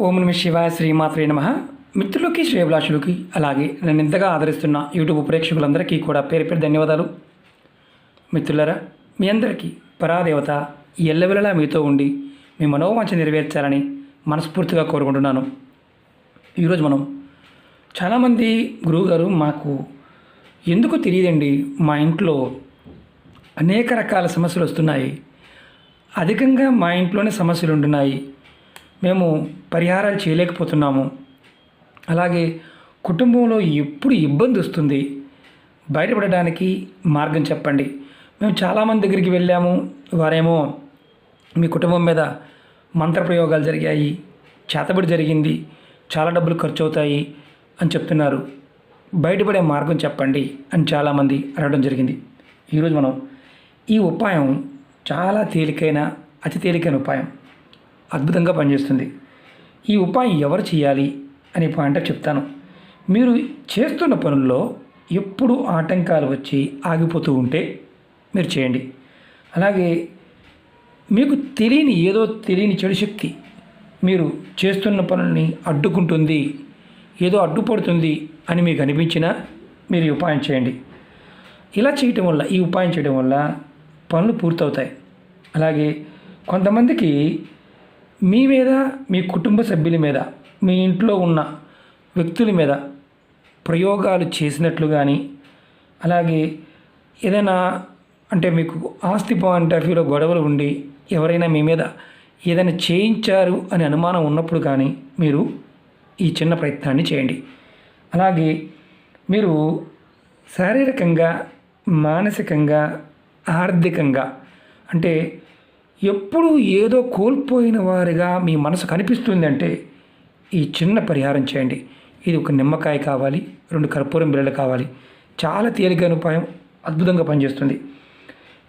ఓం నమ శివాయ శ్రీమాత్రే నమ. మిత్రులకి శ్రేభిలాషులకి అలాగే నన్ను ఇంతగా ఆదరిస్తున్న యూట్యూబ్ ప్రేక్షకులందరికీ కూడా పేరు పేరు ధన్యవాదాలు. మిత్రులరా మీ అందరికీ పరాదేవత ఎల్లవెల్లలా మీతో ఉండి మీ మనోవాంఛ నెరవేర్చాలని మనస్ఫూర్తిగా కోరుకుంటున్నాను. ఈరోజు మనం చాలామంది గురువుగారు మాకు ఎందుకు తెలియదండి మా ఇంట్లో అనేక రకాల సమస్యలు వస్తున్నాయి. అధికంగా మా ఇంట్లోనే సమస్యలు ఉంటున్నాయి. మేము పరిహారాలు చేయలేకపోతున్నాము. అలాగే కుటుంబంలో ఎప్పుడు ఇబ్బంది వస్తుంది. బయటపడడానికి మార్గం చెప్పండి. మేము చాలామంది దగ్గరికి వెళ్ళాము. వారేమో మీ కుటుంబం మీద మంత్రప్రయోగాలు జరిగాయి. చేతబడి జరిగింది. చాలా డబ్బులు ఖర్చు అవుతాయి అని చెప్తున్నారు. బయటపడే మార్గం చెప్పండి అని చాలామంది అడగడం జరిగింది. ఈరోజు మనం ఈ ఉపాయం చాలా తేలికైన అతి తేలికైన ఉపాయం. అద్భుతంగా పనిచేస్తుంది. ఈ ఉపాయం ఎవరు చేయాలి అనే పాయింట్ చెప్తాను. మీరు చేస్తున్న పనుల్లో ఎప్పుడు ఆటంకాలు వచ్చి ఆగిపోతూ ఉంటే మీరు చేయండి. అలాగే మీకు తెలియని ఏదో తెలియని చెడు శక్తి మీరు చేస్తున్న పనుల్ని అడ్డుకుంటుంది ఏదో అడ్డుపడుతుంది అని మీకు అనిపించినా మీరు ఈ ఉపాయం చేయండి. ఇలా చేయటం వల్ల ఈ ఉపాయం చేయడం వల్ల పనులు పూర్తవుతాయి. అలాగే కొంతమందికి మీ మీద మీ కుటుంబ సభ్యుల మీద మీ ఇంట్లో ఉన్న వ్యక్తుల మీద ప్రయోగాలు చేసినట్లు కానీ అలాగే ఏదైనా అంటే మీకు ఆస్తి పాయింట్ ఆఫ్ వ్యూలో గొడవలు ఉండి ఎవరైనా మీ మీద ఏదైనా చేయించారు అనే అనుమానం ఉన్నప్పుడు కానీ మీరు ఈ చిన్న ప్రయత్నాన్ని చేయండి. అలాగే మీరు శారీరకంగా మానసికంగా ఆర్థికంగా అంటే ఎప్పుడు ఏదో కోల్పోయిన వారిగా మీ మనసు కనిపిస్తుందంటే ఈ చిన్న పరిహారం చేయండి. ఇది ఒక నిమ్మకాయ కావాలి రెండు కర్పూరం బిళ్ళలు కావాలి. చాలా తేలికైన ఉపాయం అద్భుతంగా పనిచేస్తుంది.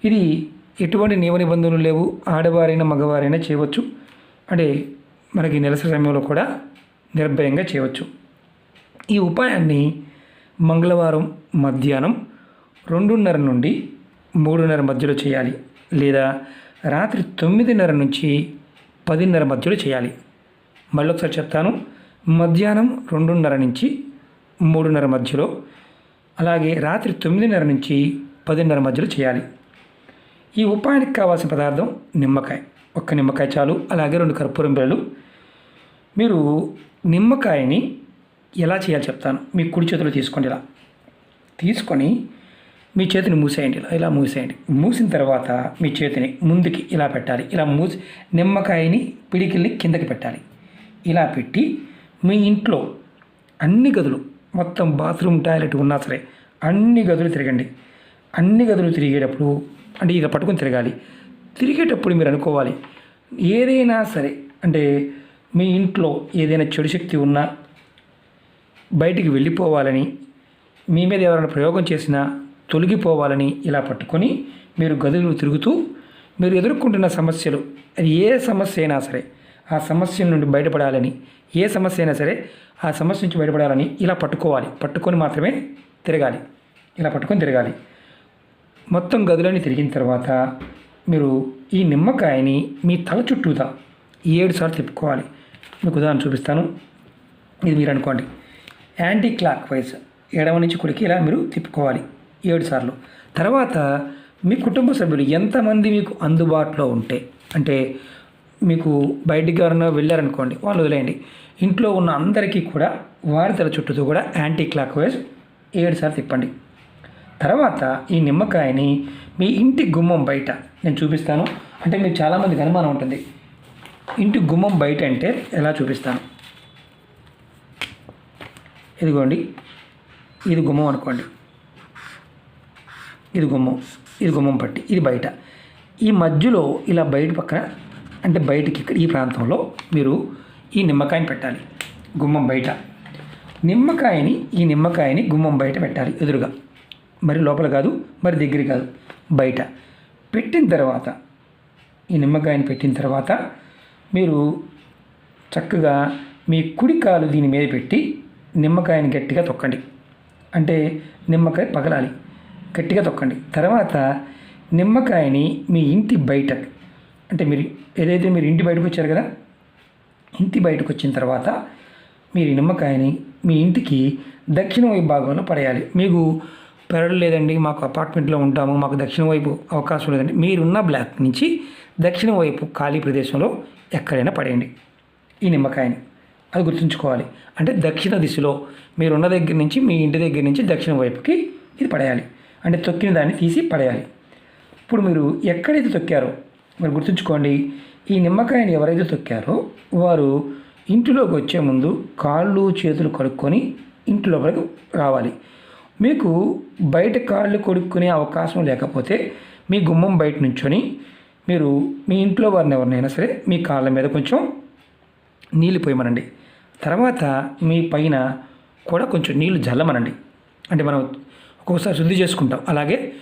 ఇది ఎటువంటి నియమ నిబంధనలు లేవు. ఆడవారైనా మగవారైనా చేయవచ్చు. అంటే మనకి నెలసరి సమయంలో కూడా నిర్భయంగా చేయవచ్చు. ఈ ఉపాయాన్ని మంగళవారం మధ్యాహ్నం రెండున్నర నుండి మూడున్నర మధ్యలో చేయాలి. లేదా రాత్రి తొమ్మిదిన్నర నుంచి పదిన్నర మధ్యలో చేయాలి. మళ్ళీ ఒకసారి చెప్తాను. మధ్యాహ్నం రెండున్నర నుంచి మూడున్నర మధ్యలో అలాగే రాత్రి తొమ్మిదిన్నర నుంచి పదిన్నర మధ్యలో చేయాలి. ఈ ఉపాయానికి కావాల్సిన పదార్థం నిమ్మకాయ. ఒక్క నిమ్మకాయ చాలు అలాగే రెండు కర్పూరం బిళ్ళలు మీరు నిమ్మకాయని ఎలా చేయాలో చెప్తాను. మీ కుడి చేతిలో తీసుకోండి ఇలా. తీసుకొని మీ చేతిని మూసేయండి. ఇలా ఇలా మూసేయండి. మూసిన తర్వాత మీ చేతిని ముందుకి ఇలా పెట్టాలి. ఇలా మూసి నిమ్మకాయని పిడికిల్ని కిందకి పెట్టాలి. ఇలా పెట్టి మీ ఇంట్లో అన్ని గదులు మొత్తం బాత్రూమ్ టాయిలెట్ ఉన్నా సరే అన్ని గదులు తిరగండి. అన్ని గదులు తిరిగేటప్పుడు అంటే ఇలా పట్టుకొని తిరగాలి. తిరిగేటప్పుడు మీరు అనుకోవాలి ఏదైనా సరే అంటే మీ ఇంట్లో ఏదైనా చెడు శక్తి ఉన్నా బయటికి వెళ్ళిపోవాలని మీ మీద ఎవరైనా ప్రయోగం చేసినా తొలగిపోవాలని ఇలా పట్టుకొని మీరు గదులు తిరుగుతూ మీరు ఎదుర్కొంటున్న సమస్యలు అది ఏ సమస్య అయినా సరే ఆ సమస్య నుండి బయటపడాలని ఏ సమస్య అయినా సరే ఆ సమస్య నుంచి బయటపడాలని ఇలా పట్టుకోవాలి. పట్టుకొని మాత్రమే తిరగాలి. ఇలా పట్టుకొని తిరగాలి. మొత్తం గదులని తిరిగిన తర్వాత మీరు ఈ నిమ్మకాయని మీ తల చుట్టూతా ఏడు సార్లు తిప్పుకోవాలి. మీకు ఉదాహరణ చూపిస్తాను. ఇది మీరు అనుకోండి. యాంటీ క్లాక్ వైజ్ ఎడమ నుంచి కుడికి ఇలా మీరు తిప్పుకోవాలి. ఏడు సార్లు. తర్వాత మీ కుటుంబ సభ్యులు ఎంతమంది మీకు అందుబాటులో ఉంటే అంటే మీకు బయటికి ఎవరైనా వెళ్ళారనుకోండి వాళ్ళు వదిలేయండి. ఇంట్లో ఉన్న అందరికీ కూడా వారి తల చుట్టూతో కూడా యాంటీ క్లాక్ వైజ్ ఏడు సార్లు తిప్పండి. తర్వాత ఈ నిమ్మకాయని మీ ఇంటి గుమ్మం బయట నేను చూపిస్తాను. అంటే మీకు చాలామందికి అనుమానం ఉంటుంది. ఇంటి గుమ్మం బయట అంటే ఎలా చూపిస్తాను? ఇదిగోండి. ఇది గుమ్మం అనుకోండి. ఇది గుమ్మం ఇది గుమ్మం పట్టి ఇది బయట. ఈ మధ్యలో ఇలా బయట పక్కన అంటే బయటకి ఇక్కడ ఈ ప్రాంతంలో మీరు ఈ నిమ్మకాయని పెట్టాలి. గుమ్మం బయట. నిమ్మకాయని ఈ నిమ్మకాయని గుమ్మం బయట పెట్టాలి ఎదురుగా. మరి లోపల కాదు మరి దగ్గర కాదు బయట. పెట్టిన తర్వాత ఈ నిమ్మకాయని పెట్టిన తర్వాత మీరు చక్కగా మీ కుడి కాలు దీని మీద పెట్టి నిమ్మకాయని గట్టిగా తొక్కండి. అంటే నిమ్మకాయ పగలాలి. గట్టిగా తొక్కండి. తర్వాత నిమ్మకాయని మీ ఇంటి బయట అంటే మీరు ఏదైతే మీరు ఇంటి బయటకు వచ్చారు కదా ఇంటి బయటకు వచ్చిన తర్వాత మీరు నిమ్మకాయని మీ ఇంటికి దక్షిణ వైపు భాగంలో పడేయాలి. మీకు పెరడు లేదండి మాకు అపార్ట్మెంట్లో ఉంటాము మాకు దక్షిణ వైపు అవకాశం లేదండి. మీరున్న బ్లాక్ నుంచి దక్షిణ వైపు ఖాళీ ప్రదేశంలో ఎక్కడైనా పడేయండి ఈ నిమ్మకాయని. అది గుర్తుంచుకోవాలి. అంటే దక్షిణ దిశలో మీరున్న దగ్గర నుంచి మీ ఇంటి దగ్గర నుంచి దక్షిణ వైపుకి ఇది పడేయాలి. అంటే తొక్కిన దాన్ని తీసి పడేయాలి. ఇప్పుడు మీరు ఎక్కడైతే తొక్కారో మీరు గుర్తుంచుకోండి ఈ నిమ్మకాయని ఎవరైతే తొక్కారో వారు ఇంటిలోకి వచ్చే ముందు కాళ్ళు చేతులు కడుక్కొని ఇంటి లోపలికి రావాలి. మీకు బయట కాళ్ళు కొడుక్కునే అవకాశం లేకపోతే మీ గుమ్మం బయట నుంచొని మీరు మీ ఇంట్లో వారిని ఎవరినైనా సరే మీ కాళ్ళ మీద కొంచెం నీళ్ళు పోయమనండి. తర్వాత మీ పైన కూడా కొంచెం నీళ్ళు జల్లమనండి. అంటే మనం ఒక్కొక్కసారి శుద్ధి చేసుకుంటాం. అలాగే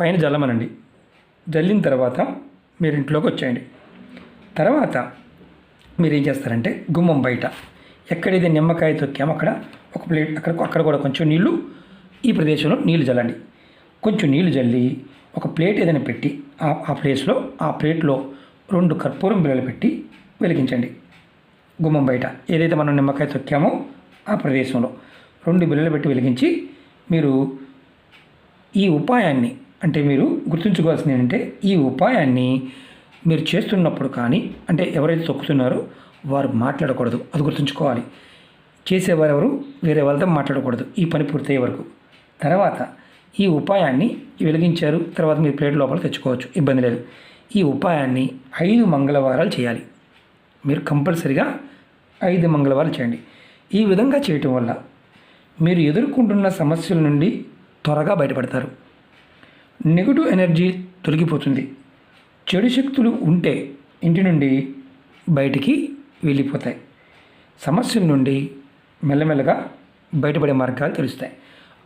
పైన జల్లమనండి. జల్లిన తర్వాత మీరు ఇంట్లోకి వచ్చేయండి. తర్వాత మీరు ఏం చేస్తారంటే గుమ్మం బయట ఎక్కడైతే నిమ్మకాయ తొక్కామో అక్కడ ఒక ప్లేట్ అక్కడ అక్కడ కూడా కొంచెం నీళ్ళు ఈ ప్రదేశంలో నీళ్ళు జల్లండి. కొంచెం నీళ్ళు జల్లి ఒక ప్లేట్ ఏదైనా పెట్టి ఆ ఆ ప్లేస్లో ఆ ప్లేట్లో రెండు కర్పూరం బిళ్ళలు పెట్టి వెలిగించండి. గుమ్మం బయట ఏదైతే మనం నిమ్మకాయ తొక్కామో ఆ ప్రదేశంలో రెండు బిళ్ళలు పెట్టి వెలిగించి మీరు ఈ ఉపాయాన్ని అంటే మీరు గుర్తుంచుకోవాల్సింది ఏంటంటే ఈ ఉపాయాన్ని మీరు చేస్తున్నప్పుడు కానీ అంటే ఎవరైతే తొక్కుతున్నారో వారు మాట్లాడకూడదు. అది గుర్తుంచుకోవాలి. చేసేవారు ఎవరు? వేరే వాళ్ళతో మాట్లాడకూడదు. ఈ పని పూర్తయ్యే వరకు. తర్వాత ఈ ఉపాయాన్ని వెలిగించారు. తర్వాత మీరు ప్లేట్ లోపల తెచ్చుకోవచ్చు. ఇబ్బంది లేదు. ఈ ఉపాయాన్ని ఐదు మంగళవారాలు చేయాలి. మీరు కంపల్సరిగా ఐదు మంగళవారాలు చేయండి. ఈ విధంగా చేయటం వల్ల మీరు ఎదుర్కొంటున్న సమస్యల నుండి త్వరగా బయటపడతారు. నెగిటివ్ ఎనర్జీ తొలగిపోతుంది. చెడు శక్తులు ఉంటే ఇంటి నుండి బయటికి వెళ్ళిపోతాయి. సమస్యల నుండి మెల్లమెల్లగా బయటపడే మార్గాలు తెలుస్తాయి.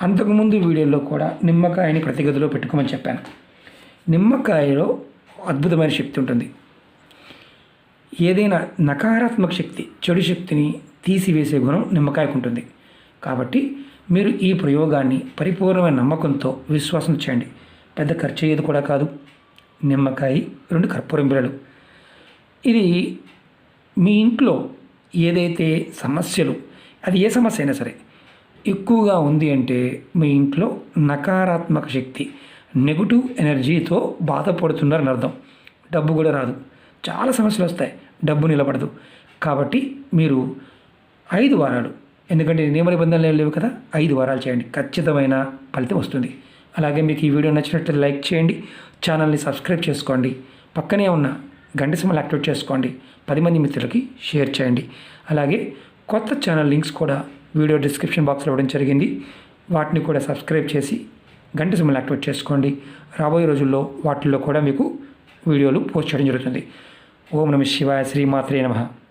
అంతకుముందు వీడియోలో కూడా నిమ్మకాయని ప్రతి గదిలో పెట్టుకోమని చెప్పాను. నిమ్మకాయలో అద్భుతమైన శక్తి ఉంటుంది. ఏదైనా నకారాత్మక శక్తి చెడు శక్తిని తీసివేసే గుణం నిమ్మకాయకు ఉంటుంది. కాబట్టి మీరు ఈ ప్రయోగాన్ని పరిపూర్ణమైన నమ్మకంతో విశ్వాసం చేయండి. పెద్ద ఖర్చు అయ్యేది కూడా కాదు. నిమ్మకాయ రెండు కర్పూరం బిళ్ళలు. ఇది మీ ఇంట్లో ఏదైతే సమస్యలు అది ఏ సమస్య అయినా సరే ఎక్కువగా ఉంది అంటే మీ ఇంట్లో నకారాత్మక శక్తి నెగిటివ్ ఎనర్జీతో బాధపడుతున్నారని అర్థం. డబ్బు కూడా రాదు. చాలా సమస్యలు వస్తాయి. డబ్బు నిలబడదు. కాబట్టి మీరు ఐదు వారాలు ఎందుకంటే నియమ నిబంధనలు ఏం లేవు కదా? ఐదు వారాలు చేయండి. ఖచ్చితమైన ఫలితం వస్తుంది. అలాగే మీకు ఈ వీడియో నచ్చినట్లయితే లైక్ చేయండి. ఛానల్ని సబ్స్క్రైబ్ చేసుకోండి. పక్కనే ఉన్న గంట సిమ్మలు యాక్టివేట్ చేసుకోండి. పది మంది మిత్రులకి షేర్ చేయండి. అలాగే కొత్త ఛానల్ లింక్స్ కూడా వీడియో డిస్క్రిప్షన్ బాక్స్లో ఇవ్వడం జరిగింది. వాటిని కూడా సబ్స్క్రైబ్ చేసి గంట సిమ్మలు యాక్టివేట్ చేసుకోండి. రాబోయే రోజుల్లో వాటిల్లో కూడా మీకు వీడియోలు పోస్ట్ చేయడం జరుగుతుంది. ఓం నమ శివాయ శ్రీమాత్రే నమః.